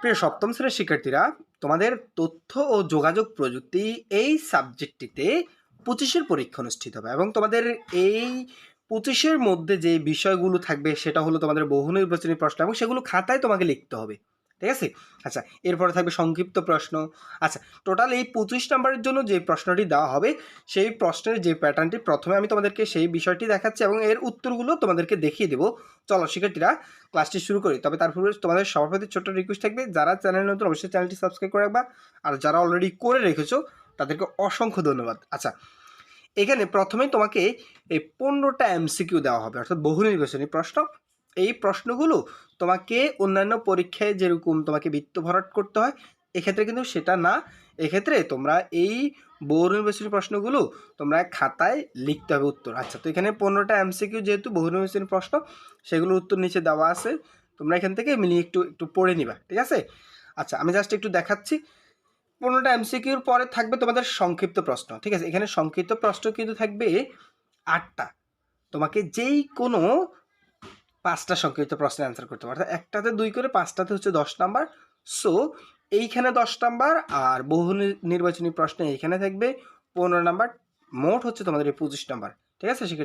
প্রিয় সপ্তম শ্রেণির শিক্ষার্থীরা, তোমাদের তথ্য ও যোগাযোগ প্রযুক্তি এই সাবজেক্টটিতে পঁচিশের পরীক্ষা অনুষ্ঠিত হবে এবং তোমাদের এই পঁচিশের মধ্যে যে বিষয়গুলো থাকবে সেটা হলো তোমাদের বহু নির্বাচনী প্রশ্ন এবং সেগুলো খাতায় তোমাকে লিখতে হবে। ঠিক আছে? আচ্ছা এরপরে থাকবে সংক্ষিপ্ত প্রশ্ন। আচ্ছা টোটাল এই পঁচিশ নাম্বারের জন্য যে প্রশ্নটি দেওয়া হবে, সেই প্রশ্নের যে প্যাটার্নটি প্রথমে আমি তোমাদেরকে সেই বিষয়টি দেখাচ্ছি এবং এর উত্তরগুলো তোমাদেরকে দেখিয়ে দেবো। চলো, শিক্ষার্থীরা ক্লাসটি শুরু করি। তবে তার পূর্বে তোমাদের সবার প্রতি ছোট্ট রিকোয়েস্ট থাকবে, যারা চ্যানেল নতুন, অবশ্যই চ্যানেলটি সাবস্ক্রাইব করে রাখবা। আর যারা অলরেডি করে রেখেছো, তাদেরকে অসংখ্য ধন্যবাদ। আচ্ছা এখানে প্রথমেই তোমাকে এই পনেরোটা এমসিকিউ দেওয়া হবে, অর্থাৎ বহু নির্বাচনী প্রশ্ন। এই প্রশ্নগুলো তোমাকে অন্যান্য পরীক্ষায় যেরকম তোমাকে বৃত্ত ভরাট করতে হয়, এক্ষেত্রে কিন্তু সেটা না। এক্ষেত্রে তোমরা এই বহু নির্বাচনী প্রশ্নগুলো তোমরা খাতায় লিখতে হবে উত্তর। আচ্ছা তো এখানে পনেরোটা এমসিকিউ যেহেতু বহু নির্বাচনী প্রশ্ন, সেগুলো উত্তর নিচে দেওয়া আছে। তোমরা এখান থেকে মিলিয়ে একটু একটু পড়ে নিবা, ঠিক আছে? আচ্ছা আমি জাস্ট একটু দেখাচ্ছি। পনেরোটা এমসিকিউর পরে থাকবে তোমাদের সংক্ষিপ্ত প্রশ্ন, ঠিক আছে? এখানে সংক্ষিপ্ত প্রশ্ন কিন্তু থাকবে আটটা। তোমাকে যেই কোনো পাঁচটা সংক্ষিপ্ত প্রশ্নের অ্যান্সার করতে পারো। অর্থাৎ একটাতে দুই করে পাঁচটাতে হচ্ছে দশ নাম্বার। সো এইখানে দশ নাম্বার আর বহু নির্বাচনী প্রশ্ন এইখানে থাকবে পনেরো নাম্বার। মোট হচ্ছে তোমাদের এই পঁচিশ নাম্বার। ঠিক আছে? সেক্ষেত্রে